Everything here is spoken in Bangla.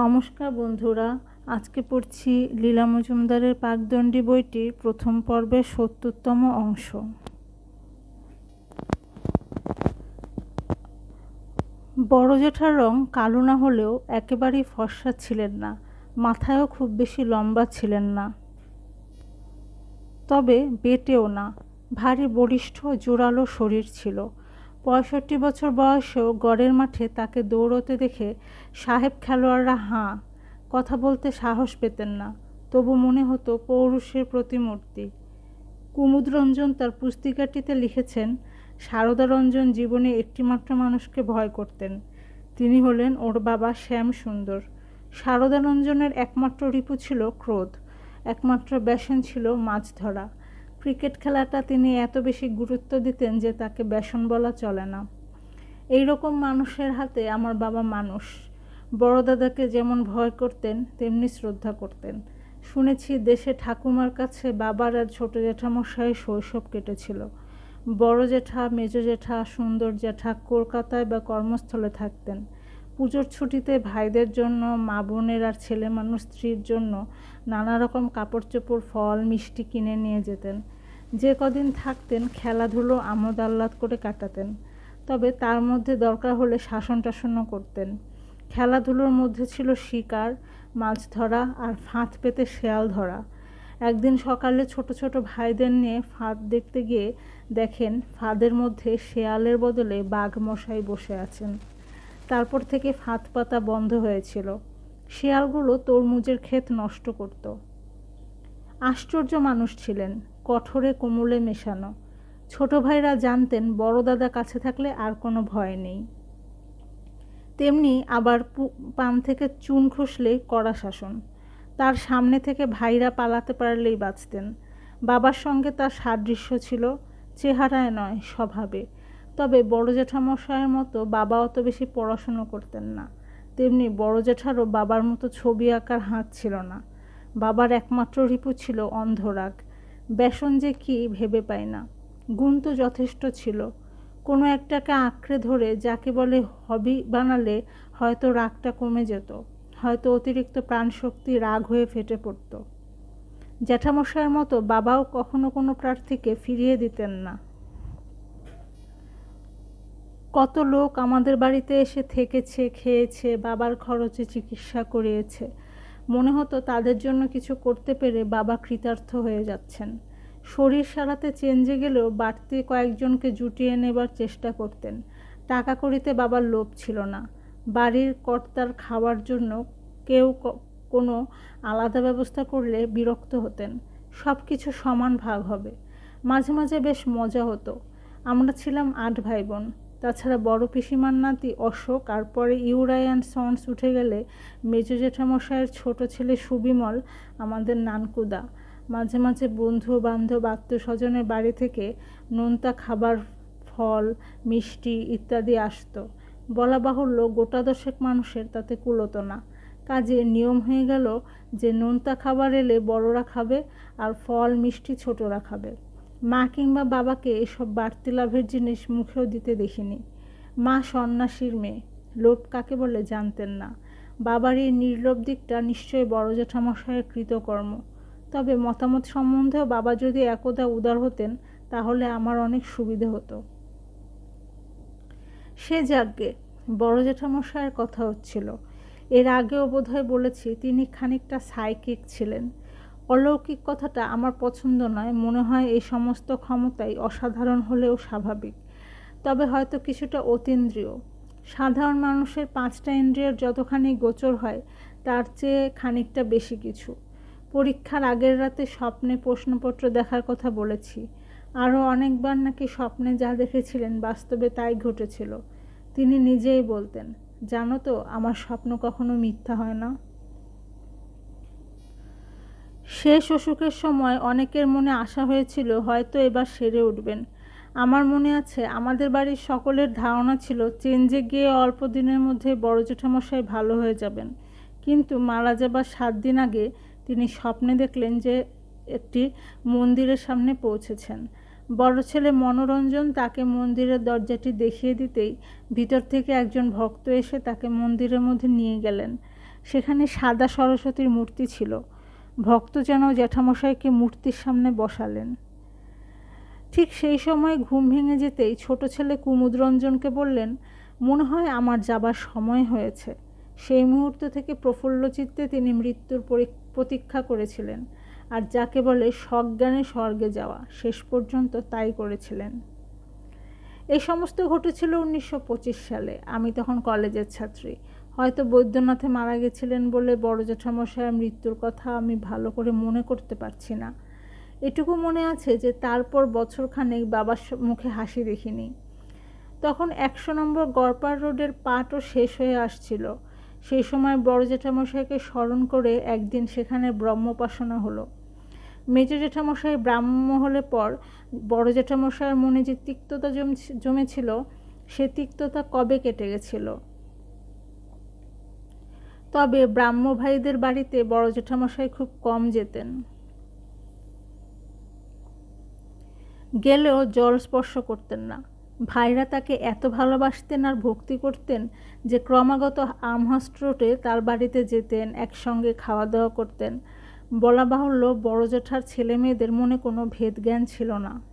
নমস্কার বন্ধুরা, আজকে পড়ছি লীলা মজুমদারের পাকদণ্ডী বইটির প্রথম পর্বের সত্তরতম অংশ। বড় জেঠার রং কালো না হলেও একেবারেই ফর্সা ছিলেন না, মাথায়ও খুব বেশি লম্বা ছিলেন না। তবে বেটেও না, ভারী বলিষ্ঠ জোরালো শরীর ছিল। পঁয়ষট্টি বছর বয়সেও গড়ের মাঠে তাকে দৌড়তে দেখে সাহেব খেলোয়াড়রা হাঁ, কথা বলতে সাহস পেতেন না। তবু মনে হতো পৌরুষের প্রতিমূর্তি। কুমুদরঞ্জন তার পুস্তিকাটিতে লিখেছেন, সারদারঞ্জন জীবনে একটিমাত্র মানুষকে ভয় করতেন। তিনি হলেন ওর বাবা শ্যাম সুন্দর। সারদারঞ্জনের একমাত্র রিপু ছিল ক্রোধ। একমাত্র ব্যাসন ছিল মাছ ধরা। ক্রিকেট খেলাটা তিনি এত বেশি গুরুত্ব দিতেন যে তাকে ব্যাসন বলা চলে না। এই রকম মানুষের হাতে আমার বাবা মানুষ। বড় দাদাকে যেমন ভয় করতেন, তেমনি শ্রদ্ধা করতেন। শুনেছি দেশে ঠাকুমার কাছে বাবার আর ছোটো জ্যাঠামশাই শৈশব কেটেছিল। বড় জেঠা মেজ জেঠা সুন্দর জেঠা কলকাতায় বা কর্মস্থলে থাকতেন। পুজোর ছুটিতে ভাইদের জন্য, মা বোনের আর ছেলে মানুষ স্ত্রীর জন্য নানা রকম কাপড় চোপড় ফল, মিষ্টি কিনে নিয়ে যেতেন। যে কদিন থাকতেন খেলাধুলো আমোদ আহ্লাদ করে কাটাতেন, তবে তার মধ্যে দরকার হলে শাসন টাসনও করতেন। খেলাধুলোর মধ্যে ছিল শিকার, মাছ ধরা আর ফাঁদ পেতে শেয়াল ধরা। একদিন সকালে ছোট ছোট ভাইদের নিয়ে ফাঁদ দেখতে গিয়ে দেখেন ফাঁদের মধ্যে শেয়ালের বদলে বাঘ মশাই বসে আছেন। তারপর থেকে ফাঁদ পাতা বন্ধ হয়েছিল। শেয়ালগুলো তরমুজের ক্ষেত নষ্ট করত। আশ্চর্য মানুষ ছিলেন। কঠোরে কোমলে মেশানো। ছোট ভাইরা জানতেন, বড় দাদা কাছে থাকলে আর কোনো ভয় নেই। তেমনি আবার পান থেকে চুন খসলেই কড়া শাসন। তার সামনে থেকে ভাইরা পালাতে পারলেই বাঁচতেন। বাবার সঙ্গে তার সাদৃশ্য ছিল, চেহারায় নয়, স্বভাবে। তবে বড় জেঠামশাইয়ের মতো বাবা অত বেশি পড়াশুনো করতেন না। তেমনি বড় জেঠারও বাবার মতো ছবি আঁকার হাত ছিল না। বাবার একমাত্র রিপু ছিল অন্ধরাগ। বেসন যে কি ভেবে পায় না। গুণ তো যথেষ্ট ছিল। কোনো একটাকে আঁকড়ে ধরে যাকে বলে হবি বানালে হয়তো রাগটা কমে যেত, হয়তো অতিরিক্ত প্রাণশক্তি রাগ হয়ে ফেটে পড়ত। জ্যাঠামশাইয়ের মতো বাবাও কখনো কোনো প্রার্থীকে ফিরিয়ে দিতেন না। কত লোক আমাদের বাড়িতে এসে থেকেছে, খেয়েছে, বাবার খরচে চিকিৎসা করিয়েছে। মনে হতো তাদের জন্য কিছু করতে পেরে বাবা কৃতার্থ হয়ে যাচ্ছেন। শরীর সারাতে চেঞ্জে গেলেও বাড়তি কয়েকজনকে জুটিয়ে নেবার চেষ্টা করতেন। টাকা করিতে বাবার লোভ ছিল না। বাড়ির কর্তার খাওয়ার জন্য কেউ কোনো আলাদা ব্যবস্থা করলে বিরক্ত হতেন। সব কিছু সমান ভাগ হবে। মাঝে মাঝে বেশ মজা হতো। আমরা ছিলাম আট ভাই বোন তাছাড়া বড় পিসিমার নাতি অশোক, আর পরে ইউরায়ান সন্স উঠে গেলে মেজো জেঠামশাইয়ের ছোট ছেলে সুবিমল, আমাদের নানকুদা। মাঝে মাঝে বন্ধু, বান্ধব আত্মীয় স্বজনের বাড়ি থেকে নোনতা খাবার, ফল, মিষ্টি ইত্যাদি আসতো। বলা বাহুল্য, গোটা দশেক মানুষের তাতে কুলোতো না। কাজে নিয়ম হয়ে গেল যে, নোনতা খাবার এলে বড়রা খাবে আর ফল, মিষ্টি ছোটরা খাবে। মা কিংবা বাবাকে এসব বাড়তি লাভের জিনিস মুখেও দিতে দেখিনি। মা সন্ন্যাসীর মেয়ে। লোভ কাকে বলে জানতেন না। বাবার এই নির্লোভ দিকটা নিশ্চয়ই বড় জেঠামশায়ের কৃতকর্ম। তবে মতামত সম্বন্ধেও বাবা যদি একদা উদার হতেন, তাহলে আমার অনেক সুবিধে হতো। সে যাজ্ঞে, বড় জেঠামশায়ের কথা হচ্ছিল। এর আগেও বোধহয় বলেছি, তিনি খানিকটা সাইকিক ছিলেন। অলৌকিক কথাটা আমার পছন্দ নয়। মনে হয় এই সমস্ত ক্ষমতাই অসাধারণ হলেও স্বাভাবিক। তবে হয়তো কিছুটা অতীন্দ্রিয়। সাধারণ মানুষের পাঁচটা ইন্দ্রিয়ের যতখানি গোচর হয়, তার চেয়ে খানিকটা বেশি কিছু। পরীক্ষার আগের রাতে স্বপ্নে প্রশ্নপত্র দেখার কথা বলেছি। আরও অনেকবার নাকি স্বপ্নে যা দেখেছিলেন বাস্তবে তাই ঘটেছিল। তিনি নিজেই বলতেন, জানো তো, আমার স্বপ্ন কখনো মিথ্যা হয় না। শেষ অসুখের সময় অনেকের মনে আশা হয়েছিল হয়তো এবার সেরে উঠবেন। আমার মনে আছে, আমাদের বাড়ির সকলের ধারণা ছিল, চেঞ্জে গিয়ে অল্প দিনের মধ্যে বড় জেঠামশাই ভালো হয়ে যাবেন। কিন্তু মারা যাবার সাত দিন আগে তিনি স্বপ্নে দেখলেন যে একটি মন্দিরের সামনে পৌঁছেছেন। বড় ছেলে মনোরঞ্জন তাকে মন্দিরের দরজাটি দেখিয়ে দিতেই ভিতর থেকে একজন ভক্ত এসে তাকে মন্দিরের মধ্যে নিয়ে গেলেন। সেখানে সাদা সরস্বতীর মূর্তি ছিল। ভক্ত যেন জ্যাঠামশাইকে মূর্তির সামনে বসালেন। ঠিক সেই সময় ঘুম ভেঙে যেতেই ছোট ছেলে কুমুদরঞ্জনকে বললেন, মনে হয় আমার যাবার সময় হয়েছে। সেই মুহূর্ত থেকে প্রফুল্ল চিত্তে তিনি মৃত্যুর প্রতীক্ষা করেছিলেন আর যাকে বলে সজ্ঞানে স্বর্গে যাওয়া, শেষ পর্যন্ত তাই করেছিলেন। এই সমস্ত ঘটেছিল উনিশশো পঁচিশ সালে। আমি তখন কলেজের ছাত্রী। হয়তো বৈদ্যনাথে মারা গেছিলেন বলে বড় জ্যাঠামশায়ের মৃত্যুর কথা আমি ভালো করে মনে করতে পারছি না। এটুকু মনে আছে যে তারপর বছরখানেক বাবার মুখে হাসি দেখিনি। তখন একশো নম্বর গড়পার রোডের পাটও শেষ হয়ে আসছিল। সেই সময় বড় জ্যাঠামশাইকে স্মরণ করে একদিন সেখানে ব্রহ্মোপাসনা হলো। মেজ জ্যাঠামশাই ব্রাহ্ম হলে পর বড় জ্যাঠামশাইয়ের মনে যে তিক্ততা জমেছিল, সে তিক্ততা কবে কেটে গেছিল? তবে ব্রাহ্ম ভাইদের বাড়িতে বড় জ্যাঠামশাই খুব কম যেতেন। গেলেও জল স্পর্শ করতেন না। ভাইরা তাকে এত ভালোবাসতেন আর ভক্তি করতেন যে ক্রমাগত আমহাস্ট্রোটে তার বাড়িতে যেতেন, একসঙ্গে খাওয়া দাওয়া করতেন। বলা বাহুল্য বড় জেঠার ছেলে মেয়েদের মনে কোনো ভেদ জ্ঞান ছিল না।